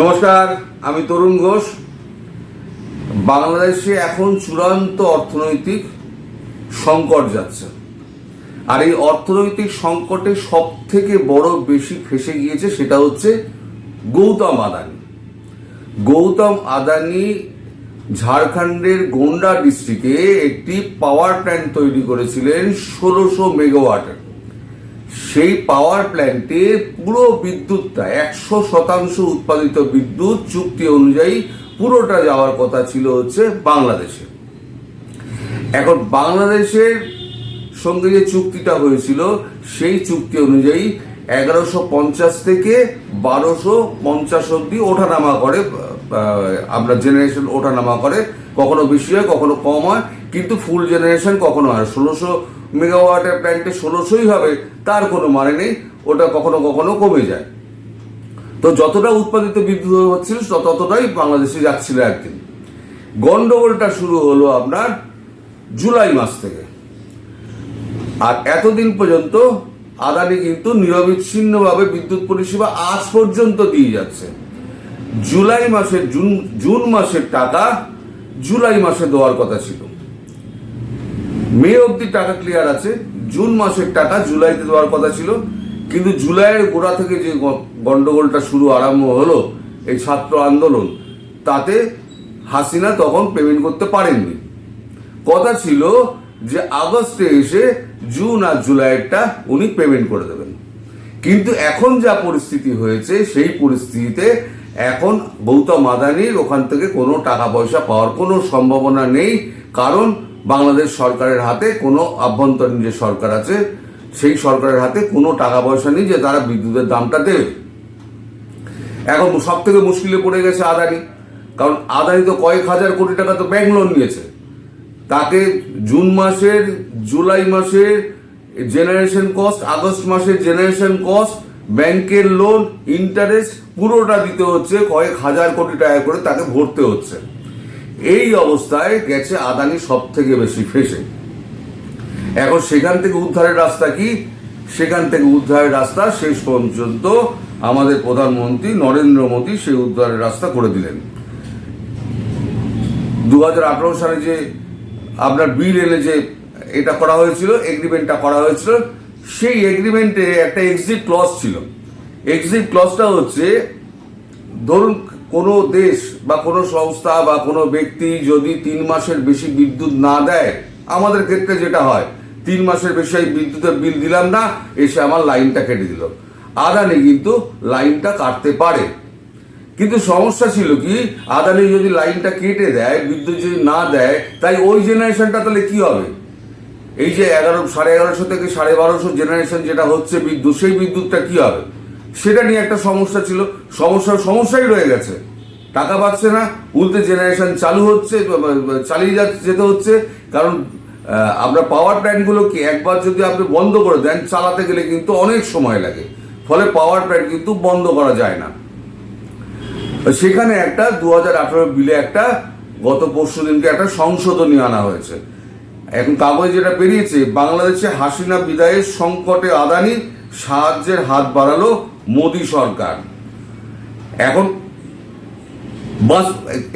নমস্কার, আমি তরুণ ঘোষ। বাংলাদেশে এখন চূড়ান্ত অর্থনৈতিক সংকট যাচ্ছে। আর এই অর্থনৈতিক সংকটে সব থেকে বড় বেশি ফেসে গিয়েছে সেটা হচ্ছে গৌতম আদানি। গৌতম আদানি ঝাড়খণ্ডের গোন্ডা ডিস্ট্রিক্টে একটি পাওয়ার প্ল্যান্ট তৈরি করেছিলেন ষোলোশো মেগাওয়াটের। সেই পাওয়ার প্ল্যান্টে পুরো বিদ্যুৎটা, একশো শতাংশ উৎপাদিত বিদ্যুৎ চুক্তি অনুযায়ী পুরোটা যাওয়ার কথা ছিল হচ্ছে বাংলাদেশে। এখন বাংলাদেশের সঙ্গে যে চুক্তিটা হয়েছিল, সেই চুক্তি অনুযায়ী এগারোশো পঞ্চাশ থেকে বারোশো পঞ্চাশ অব্দি ওঠানামা করে আমরা জেনারেশন ওঠানামা করে কখনো বেশি হয়, কখনো কম হয়, কিন্তু ফুল জেনারেশন কখনো হয় ষোলোশো মেগাওয়াটের প্ল্যান্টে ষোলোশোই হবে, তার কোনো মানে নেই, ওটা কখনো কখনো কমে যায়। তো যতটা উৎপাদিত বিদ্যুৎ হচ্ছিল ততটাই বাংলাদেশে যাচ্ছিল একদিন। গন্ডগোলটা শুরু হলো আপনার জুলাই মাস থেকে। আর এতদিন পর্যন্ত আদানি কিন্তু নিরবিচ্ছিন্নভাবে বিদ্যুৎ পরিষেবা আজ পর্যন্ত দিয়ে যাচ্ছে। জুলাই মাসের জুন জুন মাসের টাকা জুলাই মাসে দেওয়ার কথা ছিল। মে অবধি টাকা ক্লিয়ার আছে, জুন মাসের টাকা জুলাইতে দেওয়ার কথা ছিল, কিন্তু জুলাইয়ের গোড়া থেকে যে গ- গন্ডগোলটা শুরু আরম্ভ হলো, এই ছাত্র আন্দোলন, তাতে হাসিনা তখন পেমেন্ট করতে পারেননি। কথা ছিল যে আগস্টে এসে জুন আর জুলাইয়েরটা উনি পেমেন্ট করে দেবেন। কিন্তু এখন যা পরিস্থিতি হয়েছে, সেই পরিস্থিতিতে এখন গৌতম আদানির ওখান থেকে কোনো টাকা পয়সা পাওয়ার কোনো সম্ভাবনা নেই, কারণ বাংলাদেশ সরকারের হাতে কোনো আভ্যন্তরীণ যে সরকার আছে, সেই সরকারের হাতে কোনো টাকা পয়সা নেই যে তারা বিদ্যুতের দামটা দেবে। এখন সব থেকে মুশকিলে পড়ে গেছে আদানি, কারণ আদানি তো কয়েক হাজার কোটি টাকা তো ব্যাংক লোন নিয়েছে। তাকে জুন মাসের, জুলাই মাসের জেনারেশন কস্ট আগস্ট মাসের জেনারেশন কস্ট ব্যাংকের লোন ইন্টারেস্ট পুরোটা দিতে হচ্ছে, কয়েক হাজার কোটি টাকা করে তাকে ভরতে হচ্ছে। এই অবস্থায় গেছে আদানি সব থেকে বেশি ফেসে। এখন সেখান থেকে উদ্ধারের রাস্তা কি? সেখান থেকে উদ্ধারের রাস্তা শেষ পর্যন্ত আমাদের প্রধানমন্ত্রী নরেন্দ্র মোদী সেই উদ্ধারের রাস্তা করে দিলেন। দু হাজার আঠারো সালে যে আপনার বিল এনে যে এটা করা হয়েছিল এগ্রিমেন্টটা করা হয়েছিল সেই এগ্রিমেন্টে একটা এক্সিট ক্লস ছিল। এক্সিট ক্লসটা হচ্ছে, ধরুন কোনো দেশ বা কোনো সংস্থা বা কোনো ব্যক্তি যদি তিন মাসের বেশি বিদ্যুৎ না দেয়, আমাদের ক্ষেত্রে যেটা হয়, তিন মাসের বেশি আমি বিদ্যুতের বিল দিলাম না, এসে আমার লাইনটা কেটে দিল। আদানি কিন্তু লাইনটা কাটতে পারে। কিন্তু সমস্যা ছিল কি, আদানি যদি লাইনটা কেটে দেয়, বিদ্যুৎ যদি না দেয়, তাই ওই জেনারেশনটা তাহলে কি হবে? এই যে এগারো, সাড়ে এগারোশো থেকে সাড়ে বারোশো জেনারেশন যেটা হচ্ছে বিদ্যুৎ, সেই বিদ্যুৎটা কি হবে? সেটা নিয়ে একটা সমস্যা ছিল। সমস্যার সমস্যাই রয়ে গেছে। টাকা পাচ্ছে না, উল্টে জেনারেশন চালু হচ্ছে চালিয়ে যেতে হচ্ছে। কারণ আমরা পাওয়ার প্ল্যান্টগুলোকে একবার যদি আপনি বন্ধ করে দেন, চালাতে গেলে কিন্তু অনেক সময় লাগে। ফলে পাওয়ার প্ল্যান্ট কিন্তু বন্ধ করা যায় না। সেখানে একটা দু হাজার আঠারো বিলে একটা, গত পরশু দিনকে একটা সংশোধনী আনা হয়েছে। এখন কাগজ যেটা বেরিয়েছে বাংলাদেশে হাসিনা বিদায়ের সংকটে আদানি সাহায্যের হাত বাড়ালো মোদী সরকার। এখন বাস,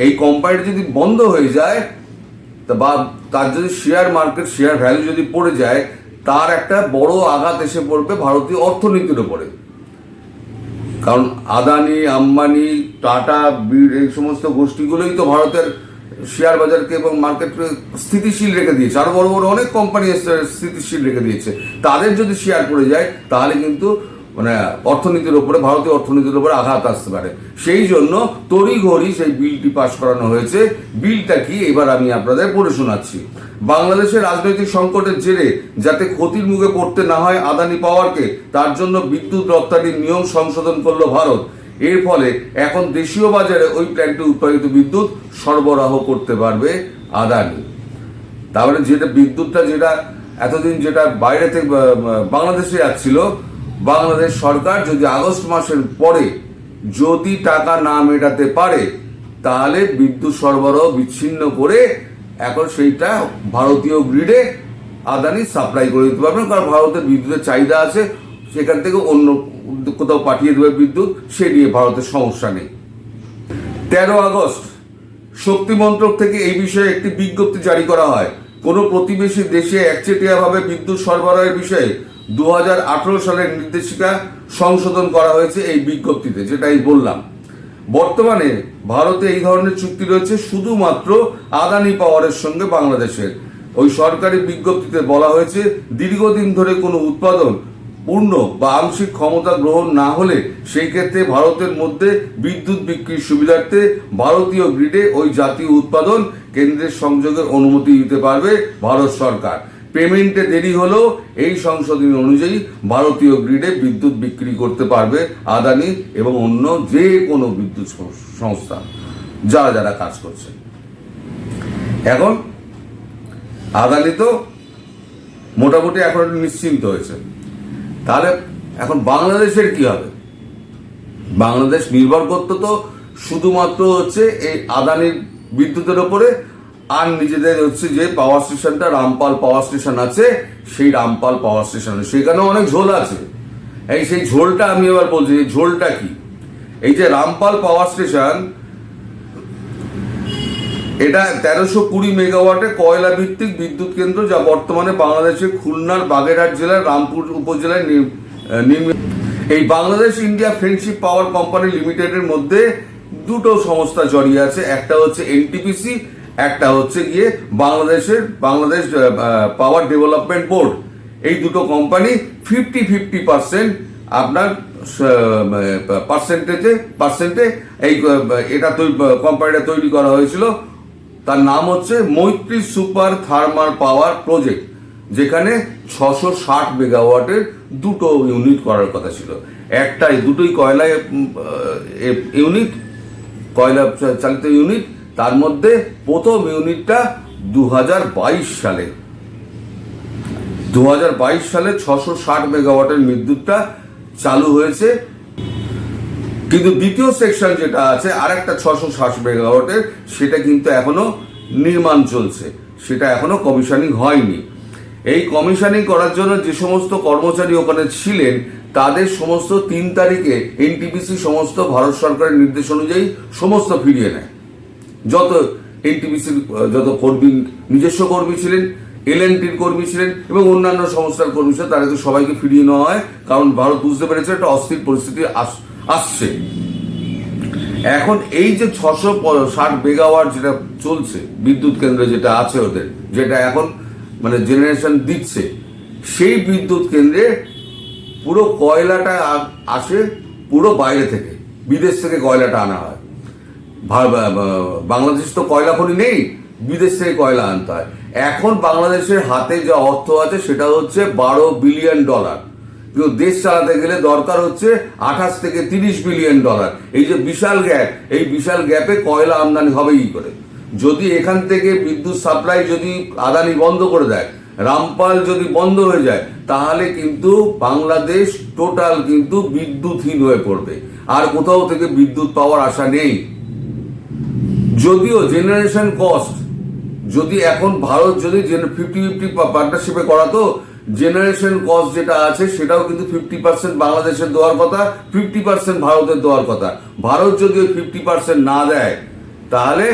এই কোম্পানিটা যদি বন্ধ হয়ে যায়, তা বা তার যদি শেয়ার মার্কেট শেয়ার ভ্যালু যদি পড়ে যায়, তার একটা বড় আঘাত এসে পড়বে ভারতীয় অর্থনীতির উপরে। কারণ আদানি, আম্বানি, টাটা এই সমস্ত গোষ্ঠীগুলোই তো ভারতের শেয়ার বাজারকে এবং মার্কেটকে স্থিতিশীল রেখে দিয়েছে। আরও বড় বড় অনেক কোম্পানি স্থিতিশীল রেখে দিয়েছে। তাদের যদি শেয়ার পড়ে যায়, তাহলে কিন্তু মানে অর্থনীতির ওপরে ভারতীয় অর্থনীতির ওপরে আঘাত আসতে পারে। সেই জন্য তড়িঘড়ি সেই বিলটি পাশ করানো হয়েছে। বিলটা কি? এবার আমি আপনাদের পড়ে শোনাচ্ছি। বাংলাদেশের রাজনৈতিক সংকটের জেরে যাতে ক্ষতির মুখে পড়তে না হয় আদানি পাওয়ারকে, তার জন্য বিদ্যুৎ রপ্তানির নিয়ম সংশোধন করল ভারত। এর ফলে এখন দেশীয় বাজারে ওই প্ল্যান্টে উৎপাদিত বিদ্যুৎ সরবরাহ করতে পারবে আদানি। তারপরে যেটা বিদ্যুৎটা যেটা এতদিন যেটা বাইরে থেকে বাংলাদেশে যাচ্ছিল, বাংলাদেশ সরকার যদি আগস্ট মাসের পরে যদি টাকা না মেটাতে পারে, তাহলে বিদ্যুৎ সরবরাহ বিচ্ছিন্ন করে এখন সেইটা ভারতীয় গ্রিডে আদানি সাপ্লাই করে দিতে পারবেন। কারণ ভারতের বিদ্যুতের চাহিদা আছে সেখান থেকে অন্য কোথাও পাঠিয়ে দেবে বিদ্যুৎ, সে নিয়ে ভারতের সমস্যা নেই। তেরো আগস্ট, শক্তি মন্ত্রক থেকে এই বিষয়ে একটি বিজ্ঞপ্তি জারি করা হয়। কোনো প্রতিবেশী দেশে একচেটিয়াভাবে বিদ্যুৎ সরবরাহের বিষয়ে দু হাজার আঠারো সালের নির্দেশিকা সংশোধন করা হয়েছে এই বিজ্ঞপ্তিতে, যেটাই বললাম। বর্তমানে ভারতে এই ধরনের চুক্তি রয়েছে শুধুমাত্র আদানি পাওয়ারের সঙ্গে বাংলাদেশের। ওই সরকারি বিজ্ঞপ্তিতে বলা হয়েছে, দীর্ঘদিন ধরে কোনো উৎপাদন পূর্ণ বা আংশিক ক্ষমতা গ্রহণ না হলে সেই ক্ষেত্রে ভারতের মধ্যে বিদ্যুৎ বিক্রির সুবিধার্থে ভারতীয় গ্রিডে ওই জাতীয় উৎপাদন কেন্দ্রের সংযোগের অনুমতি দিতে পারবে ভারত সরকার। পেমেন্টে দেরি হলেও এই সংশোধনী অনুযায়ী ভারতীয় গ্রিডে বিদ্যুৎ বিক্রি করতে পারবে আদানি এবং অন্য যে কোনো বিদ্যুৎ সংস্থা যারা যারা কাজ করছে। এখন আদানি তো মোটামুটি এখন নিশ্চিন্ত হয়েছে। তাহলে এখন বাংলাদেশের কি হবে? বাংলাদেশ নির্ভর করতো তো শুধুমাত্র হচ্ছে এই আদানির বিদ্যুতের ওপরে আর নিজেদের হচ্ছে যে পাওয়ার স্টেশনটা রামপাল পাওয়ার স্টেশন আছে, সেই রামপাল পাওয়ার স্টেশনে সেখানে অনেক ঝোল আছে। এই সেই ঝোলটা আমি এবার বলছি ঝোলটা কি? এই যে রামপাল পাওয়ার স্টেশন এটা তেরোশো কুড়ি মেগাওয়াটে কয়লা ভিত্তিক বিদ্যুৎ কেন্দ্র যা বর্তমানে বাংলাদেশের খুলনার বাগেরহাট জেলার রামপুর উপজেলায় নির- নির্মিত। এই Bangladesh India friendship power company লিমিটেডের মধ্যে দুটো সংস্থা জড়িয়ে আছে। একটা হচ্ছে এনটিপিসি, একটা হচ্ছে গিয়ে বাংলাদেশের, বাংলাদেশ পাওয়ার ডেভেলপমেন্ট বোর্ড। এই দুটো কোম্পানি ফিফটি ফিফটি পার্সেন্ট আপনার পার্সেন্টেজে পার্সেন্টে এই এটা কোম্পানিটা তৈরি করা হয়েছিল। তার নাম হচ্ছে মৈত্রী সুপার থার্মাল পাওয়ার প্রজেক্ট, যেখানে ছশো ষাট মেগাওয়াটের দুটো ইউনিট করার কথা ছিল। একটাই, দুটোই এ- ইউনিট, কয়লা চালিত ইউনিট, তার মধ্যে প্রথম ইউনিটটা দু হাজার বাইশ সালে। দু হাজার বাইশ সালে ছশো ষাট মেগাওয়াটের বিদ্যুৎটা চালু হয়েছে। কিন্তু দ্বিতীয় সেকশন যেটা আছে আর একটা ছশো ষাট মেগাওয়াটের, সেটা কিন্তু এখনও নির্মাণ চলছে। সেটা এখনও কমিশনিং হয়নি। এই কমিশনিং করার জন্য যে সমস্ত কর্মচারী ওখানে ছিলেন, তাদের সমস্ত তিন তারিখে এনটিপিসি সমস্ত ভারত সরকারের নির্দেশ অনুযায়ী সমস্ত ফিরিয়ে নেয়। যত এনটিপিসির যত কর্মী, নিজস্ব কর্মী ছিলেন এলএনটির কর্মী ছিলেন এবং অন্যান্য সংস্থার কর্মী ছিলেন, তাদেরকে সবাইকে ফিরিয়ে নেওয়া হয়। কারণ ভারত বুঝতে পেরেছে একটা অস্থির পরিস্থিতি আস- আসছে। এখন এই যে ছশো ষাট মেগাওয়াট যেটা চলছে, বিদ্যুৎ কেন্দ্র যেটা আছে ওদের, যেটা এখন মানে জেনারেশন দিচ্ছে, সেই বিদ্যুৎ কেন্দ্রে পুরো কয়লাটা আসে পুরো বাইরে থেকে, বিদেশ থেকে কয়লাটা আনা হয়। বাংলাদেশ তো কয়লা খনি নেই, বিদেশ থেকে কয়লা আনতে হয়। এখন বাংলাদেশের হাতে যে অর্থ আছে, সেটা হচ্ছে বারো বিলিয়ন ডলার। কিন্তু দেশ চালাতে গেলে দরকার হচ্ছে আঠাশ থেকে তিরিশ বিলিয়ন ডলার। এই যে বিশাল গ্যাপ, এই বিশাল গ্যাপে কয়লা আমদানি হবে করে। যদি এখান থেকে বিদ্যুৎ সাপ্লাই যদি আদানি বন্ধ করে দেয়, রামপাল যদি বন্ধ হয়ে যায়, তাহলে কিন্তু বাংলাদেশ টোটাল কিন্তু বিদ্যুৎহীন হয়ে পড়বে। আর কোথাও থেকে বিদ্যুৎ পাওয়ার আশা নেই। যদিও জেনারেশন কস্ট যদি এখন ভারত যদি ফিফটি ফিফটি পার্টনারশিপে করাতো জেনারেশন কস্ট যেটা আছে, সেটাও কিন্তু ফিফটি পার্সেন্ট বাংলাদেশের দেওয়ার কথা ফিফটি পার্সেন্ট ভারতের দেওয়ার কথা। ভারত যদি ওই ফিফটি পার্সেন্ট না দেয়, তাহলে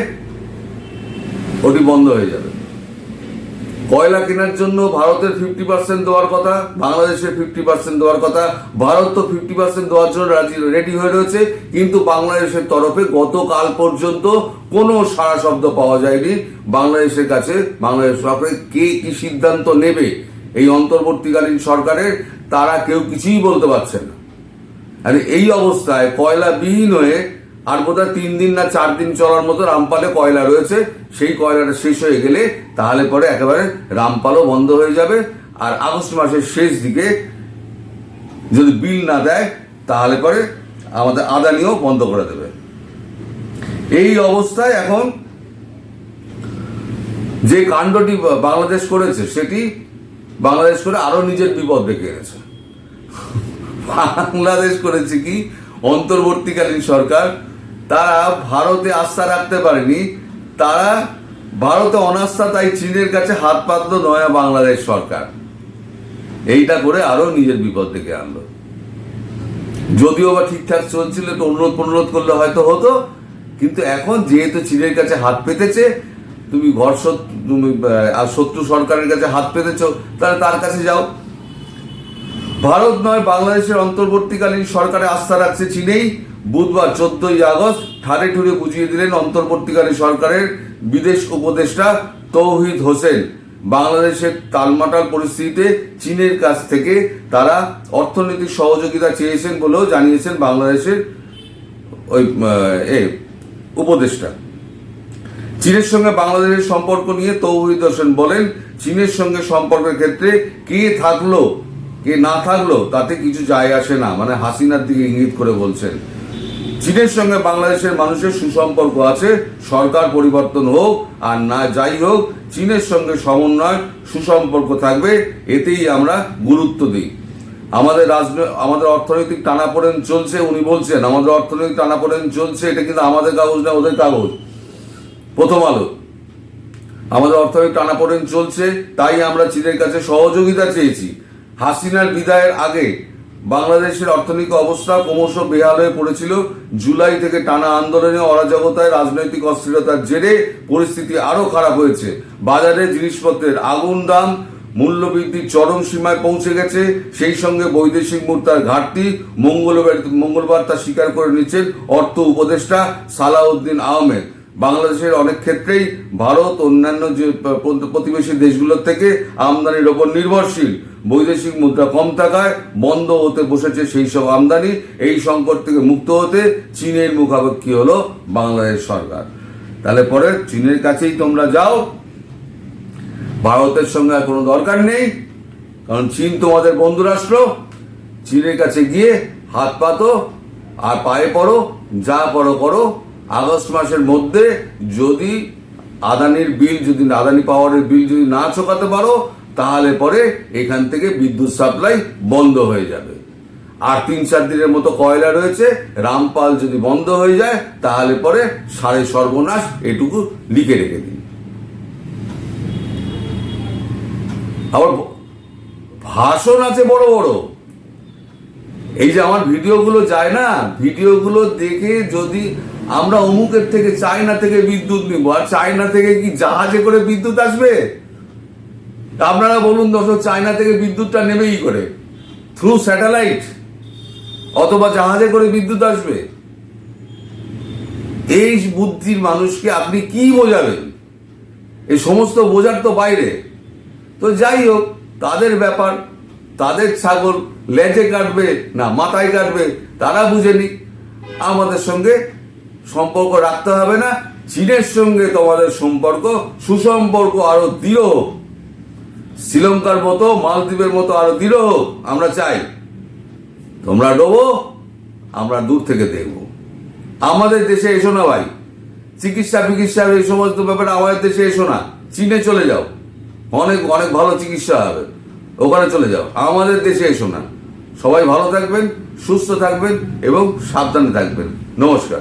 ওটি বন্ধ হয়ে যাবে। কয়লা কেনার জন্য ভারতের ফিফটি পার্সেন্ট দেওয়ার কথা, বাংলাদেশের ফিফটি পার্সেন্ট দেওয়ার কথা, ভারত তো ফিফটি পার্সেন্ট দেওয়ার জন্য রাজি রেডি হয়ে রয়েছে, কিন্তু বাংলাদেশের তরফে গতকাল পর্যন্ত কোনো সারা শব্দ পাওয়া যায়নি। বাংলাদেশের কাছে, বাংলাদেশ সরকারের কে কি সিদ্ধান্ত নেবে এই অন্তর্বর্তীকালীন সরকারের, তারা কেউ কিছুই বলতে পারছেন না। আর এই অবস্থায় কয়লা বিহীন হয়ে আর বোধহয় তিন দিন না চার দিন চলার মতো রামপালে কয়লা রয়েছে, সেই কয়লাটা শেষ হয়ে গেলে তাহলে পরে একেবারে রামপালও বন্ধ হয়ে যাবে। আর আগস্ট মাসের শেষ দিকে যদি বিল না দেয়, তাহলে পরে আমাদের আদানিও বন্ধ করে দেবে। এই অবস্থায় এখন যে কাণ্ডটি বাংলাদেশ করেছে, সেটি বাংলাদেশ করে আরও নিজের বিপদ ডেকে এনেছে। বাংলাদেশ করেছে কি? অন্তর্বর্তীকালীন সরকার, তারা ভারতে আস্থা রাখতে পারেনি, তারা ভারতে অনাস্থা, তাই চীনের কাছে হাত পাতল নয়া বাংলাদেশ সরকার। এইটা করে আরও নিজের বিপদ ডেকে আনলো। যদিও বা ঠিকঠাক চলছিল, একটু অনুরোধ অনুরোধ করলে হয়তো হতো, কিন্তু এখন যেহেতু চীনের কাছে হাত পেতেছে তুমি ঘর তুমি আর শত্রু সরকারের কাছে হাত পেতেছো, তাহলে তার কাছে যাও। ভারত নয়, বাংলাদেশের অন্তর্বর্তীকালীন সরকারে আস্থা রাখছে চীনেই। বুধবার চোদ্দই আগস্ট ঠাড়ে ঠুড়ে বুঝিয়ে দিলেন অন্তর্বর্তীকালীন সরকারের বিদেশ উপদেষ্টা তৌহিদ হোসেন। বাংলাদেশের টালমাটাল পরিস্থিতিতে চীনের কাছ থেকে তারা অর্থনৈতিক সহযোগিতা চেয়েছেন বলেও জানিয়েছেন বাংলাদেশের ওই এ, উপদেষ্টা। চীনের সঙ্গে বাংলাদেশের সম্পর্ক নিয়ে তৌহিদ হোসেন বলেন, চীনের সঙ্গে সম্পর্কের ক্ষেত্রে কে থাকল, কে না থাকল, তাতে কিছু যায় আসে না। মানে হাসিনার দিকে ইঙ্গিত করে বলছেন। চীনের সঙ্গে বাংলাদেশের মানুষের সুসম্পর্ক আছে, সরকার পরিবর্তন হোক আর না যাই হোক, চীনের সঙ্গে সমন্বয়, সুসম্পর্ক থাকবে, এতেই আমরা গুরুত্ব দিই। আমাদের রাজনৈতিক আমাদের অর্থনৈতিক টানাপোড়েন চলছে, উনি বলছেন, আমাদের অর্থনৈতিক টানাপোড়েন চলছে, এটা কিন্তু আমাদের কাগজ না, ওদের কাগজ। প্রথম আলো। আমাদের অর্থনৈতিক টানাপোড়েন চলছে, তাই আমরা চীনের কাছে সহযোগিতা চেয়েছি। হাসিনার বিদায়ের আগে বাংলাদেশের অর্থনৈতিক অবস্থা ক্রমশ বেহাল হয়ে পড়েছিল। জুলাই থেকে টানা আন্দোলনে অরাজকতায় রাজনৈতিক অস্থিরতার জেরে পরিস্থিতি আরও খারাপ হয়েছে। বাজারে জিনিসপত্রের আগুন দাম, মূল্যবৃদ্ধির চরম সীমায় পৌঁছে গেছে। সেই সঙ্গে বৈদেশিক মুদ্রার ঘাটতি, মঙ্গলবার মঙ্গলবার তা স্বীকার করে নিচ্ছেন অর্থ উপদেষ্টা সালাউদ্দিন আহমেদ। বাংলাদেশের অনেক ক্ষেত্রেই ভারত অন্যান্য যে প্রতিবেশী দেশগুলোর থেকে আমদানির ওপর নির্ভরশীল। বৈদেশিক মুদ্রা কম থাকায় বন্ধ হতে বসেছে সেই সব আমদানি। এই সংকট থেকে মুক্ত হতে চীনের মুখাপেক্ষি হলো বাংলাদেশ সরকার? তাহলে পরে চীনের কাছেই তোমরা যাও। ভারতের সঙ্গে আর কোনো দরকার নেই। কারণ চীন তোমাদের বন্ধু রাষ্ট্র চীনের কাছে গিয়ে হাত পাতো আর পায়ে পড়ো, যা পড়ো করো। আগস্ট মাসের মধ্যে যদি আদানির বিল, যদি আদানি পাওয়ারের বিল যদি না চোকাতে পারো, তাহলে পরে এখান থেকে বিদ্যুৎ সাপ্লাই বন্ধ হয়ে যাবে। আর তিন চার দিনের মতো কয়লা রয়েছে, রামপাল যদি বন্ধ হয়ে যায়, তাহলে পরে সাড়ে সর্বনাশ এটুকু লিখে রেখে দিন। আবার ভাষণ আছে বড় বড়। এই যে আমার ভিডিওগুলো যায় না, ভিডিওগুলো দেখে যদি আমরা অমুকের থেকে চায়না থেকে বিদ্যুৎ নিব। আর চায়না থেকে কি জাহাজে করে বিদ্যুৎ আসবে? আপনারা বলুন দর্শক চায়না থেকে বিদ্যুৎটা নেবেই করে। থ্রু স্যাটেলাইট অথবা জাহাজে করে বিদ্যুৎ আসবে। এই বুদ্ধির মানুষকে আপনি কি বোঝাবেন? এই সমস্ত বোঝার তো বাইরে। তো যাই হোক, তাদের ব্যাপার, তাদের ছাগল লেজে কাটবে না, মাথায় কাটবে, তারা বুঝেনি আমাদের সঙ্গে সম্পর্ক রাখতে হবে না। চীনের সঙ্গে তোমাদের সম্পর্ক, সুসম্পর্ক আরও দৃঢ়। হোক শ্রীলঙ্কার মতো, মালদ্বীপের মতো আরও দৃঢ়। হোক আমরা চাই, তোমরা ডোবো, আমরা দূর থেকে দেখব। আমাদের দেশে এসো না ভাই। চিকিৎসা ফিকিৎসার এই সমস্ত ব্যাপারে আমাদের দেশে এসো না। চীনে চলে যাও। অনেক অনেক ভালো চিকিৎসা হবে। ওখানে চলে যাও। আমাদের দেশে এসো না। সবাই ভালো থাকবেন, সুস্থ থাকবেন এবং সাবধানে থাকবেন। নমস্কার।